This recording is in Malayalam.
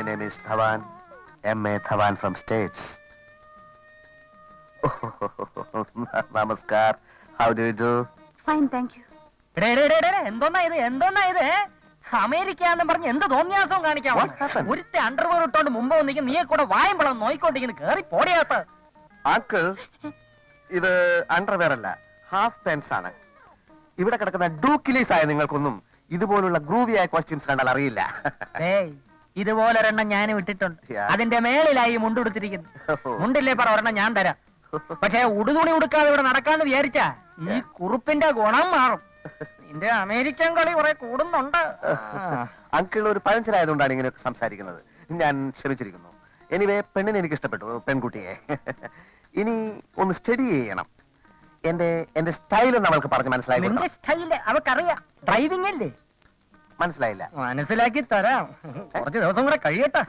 My name is Dhawan, M.A. Dhawan from States. Namaskar. How do you do? Fine thank you എന്തോന്നാ ഇത് എന്തോന്നാ ഇത് അമേരിക്ക എന്ന് പറഞ്ഞ് എന്ത് തോന്നിയാസവും കാണിക്കാം What happened? ഒരുത്തെ അണ്ടർവെയർ ഇട്ടോണ്ട് മുമ്പ് വന്നിരിക്കും നീയെ കൂടെ വായുമ്പളം നോയിക്കൊണ്ടിരിക്കുന്നു കേറി പോടിയാത്ത അങ്കിൾ ഇത് അണ്ടർവെയർ അല്ല ഹാഫ് പാൻസ് ആണ് ഇവിടെ കിടക്കുന്ന ഡൂക്കിലീസ് ആയ നിങ്ങൾക്കൊന്നും ഇതുപോലുള്ള ഗ്രൂവിയായ ക്വസ്റ്റ്യൻസ് കണ്ടാൽ അറിയില്ല ഇതുപോലൊരെണ്ണം ഞാൻ ഇട്ടിട്ടുണ്ട്. അതിന്റെ മേളിലായി മുണ്ടുടുത്തിരിക്കുന്നു മുണ്ടില്ലേ പറ ഒരെണ്ണം ഞാൻ തരാം. പക്ഷെ ഉടുതുണി ഉടുക്കാതെ ഇവിടെ നടക്കാന്ന് വിചാരിച്ചാ ഈ കുറുപ്പിന്റെ ഗുണം മാറും. നിന്റെ അമേരിക്കൻ കളി കുറെ കൂടുന്നുണ്ട്. അങ്കിൾ ഒരു പഴഞ്ചനായതുകൊണ്ടാണ് ഇങ്ങനെയൊക്കെ സംസാരിക്കുന്നത്. ഞാൻ ക്ഷമിച്ചിരിക്കുന്നു. എനിവേ പെണ്ണിനെ എനിക്ക് ഇഷ്ടപ്പെട്ടു പെൺകുട്ടിയെ. ഇനി ഒന്ന് സ്റ്റഡി ചെയ്യണം. എന്റെ എന്റെ സ്റ്റൈൽ അവൾക്ക് പറഞ്ഞ് മനസ്സിലായി അവക്കറിയാം ഡ്രൈവിംഗ് അല്ലേ? മനസ്സിലായില്ല. മനസ്സിലാക്കി തരാം. കുറച്ച് ദിവസം കൂടെ കഴിയട്ടെ.